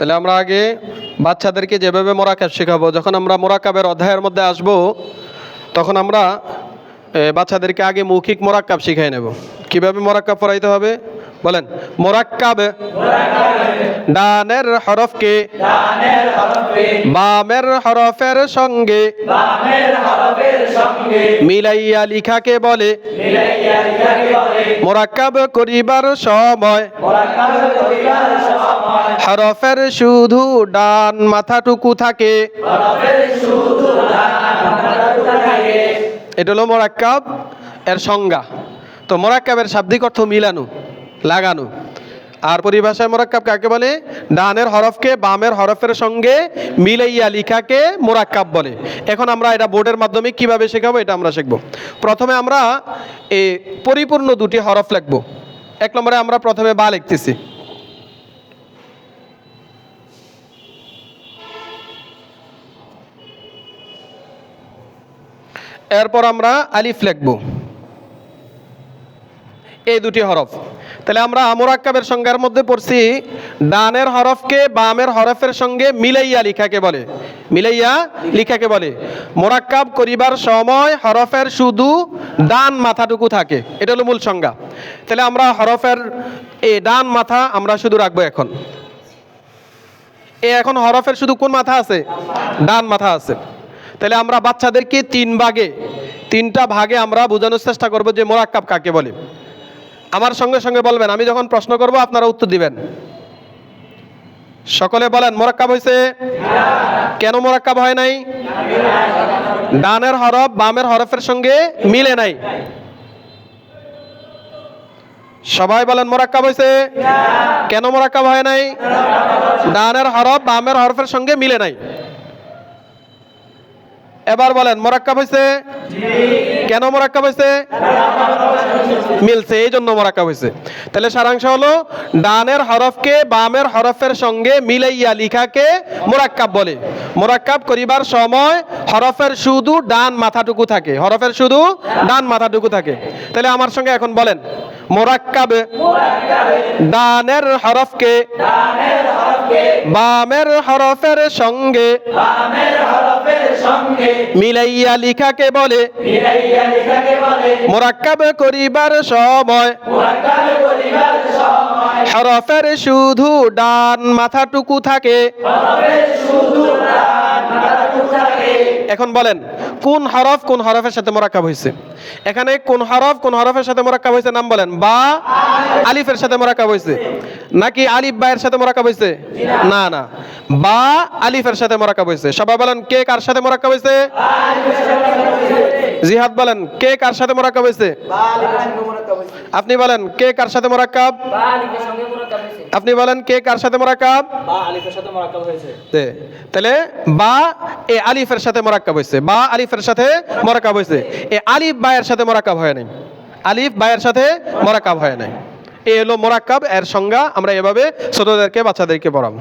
তাহলে আমরা আগে বাচ্চাদেরকে যেভাবে মোরাকাব শেখাবো, যখন আমরা মোরাকাবের অধ্যায়ের মধ্যে আসব, তখন আমরা বাচ্চাদেরকে আগে মৌখিক মোরাক্কাব শিখাই নেব। কীভাবে মোরাক্কাব পড়াইতে হবে? বলেন, মোরাক্কাব ডানের হরফকে বামের হরফের সঙ্গে মিলাইয়া লিখাকে বলে, মোরাক্কাব করিবার সময়, হরফের শুধু ডান মাথাটুকু থাকে। এটা হলো মোরাক্কাব এর সংজ্ঞা। তো মোরাক্কাবের শাব্দিক অর্থ মিলানো, লাগানো। আর পরিভাষায় মোরাক্কাব কাকে বলে? ডানের হরফকে বামের হরফের সঙ্গে মিলাইয়া লিখাকে মোরাক্কাব বলে। এখন আমরা এটা বোর্ডের মাধ্যমে কীভাবে শেখাবো এটা আমরা শিখব। প্রথমে আমরা এ পরিপূর্ণ দুটি হরফ লিখব। এক নম্বরে আমরা প্রথমে বা লিখতেছি। এরপর আমরা আলিফ লিখব। এই দুটি হরফ। তাহলে আমরা মোরাক্কাবের সংজ্ঞার মধ্যে পড়ছি, ডানের হরফকে বামের হরফের সঙ্গে মিলাইয়া লিখাকে বলে। মিলাইয়া লিখাকে বলে। মোরাক্কাব করিবার সময় হরফের শুধু ডান মাথাটুকু থাকে। এটা হলো মূল সংজ্ঞা। তাহলে আমরা হরফের এই ডান মাথা আমরা শুধু রাখব এখন। এ এখন হরফের শুধু কোন মাথা আছে? ডান মাথা আছে। তাহলে আমরা বাচ্চাদেরকে তিন ভাগে, তিনটা ভাগে আমরা বোঝানোর চেষ্টা করব যে মোরাক্কাব কাকে বলে। আমার সঙ্গে সঙ্গে বলবেন, আমি যখন প্রশ্ন করব, আপনারা উত্তর দিবেন। সকলে বলেন, মোরাক্কাব হয়েছে কেন মোরাক্কাব হয় নাই? ডানের হরফ, বামের হরফের সঙ্গে মিলে নাই। সবাই বলেন, মোরাক্কাব হয়েছে কেন মোরাক্কাব হয় নাই? ডানের হরফ, বামের হরফের সঙ্গে মিলে নাই। এবার বলেন, মোরাক্কাব হয়েছে কেন মোরাক্কাব হয়েছে মিলছে এই জন্য মোরাক্কাব হয়েছে তাহলে সারাংশ হলো, ডানের হরফকে বামের হরফের সঙ্গে মিলাইয়া লিখাকে মোরাক্কাব বলে। মোরাক্কাব করিবার সময় হরফের শুধু ডান মাথাটুকু থাকে। হরফের শুধু ডান মাথাটুকু থাকে। তাহলে আমার সঙ্গে এখন বলেন, মোরাক্কাব ডানের হরফকে বামের হরফের সঙ্গে মিলাইয়া লিখাকে বলে মোরাক্কাব করিবার সময় হরফের শুধু ডান মাথাটুকু থাকে। এখন বলেন কোন হরফ কোন হরফের সাথে মোরাক্কাব হয়েছে এখানে কোন হরফ কোন হরফের সাথে মোরাক্কাব হয়েছে নাম বলেন। বা আলিফের সাথে মোরাক্কাব হয়েছে নাকি আলিফ বা এর সাথে মোরাক্কাব হয়েছে না না। বা আলিফের সাথে মোরাক্কাব হয়েছে সবাই বলেন, কে কার সাথে মোরাক্কাব হয়েছে জিহাদ বলেন, কে কার সাথে মোরাক্কাব হয়েছে আপনি বলেন, কে কার সাথে মোরাক্কাব আপনি বলেন কে কার সাথে মোরাক্কাব তাহলে বা এ আলিফের সাথে মোরাক্কাব হয়েছে। বা আলিফের সাথে মোরাক্কাব হয়েছে। এ আলিফ বায়ের সাথে মোরাক্কাব হয় নাই। আলিফ বায়ের সাথে মোরাক্কাব হয় নাই। এ হলো মোরাক্কাব এর সংজ্ঞা আমরা এভাবে ছোটদেরকে বাচ্চাদেরকে পড়াবো।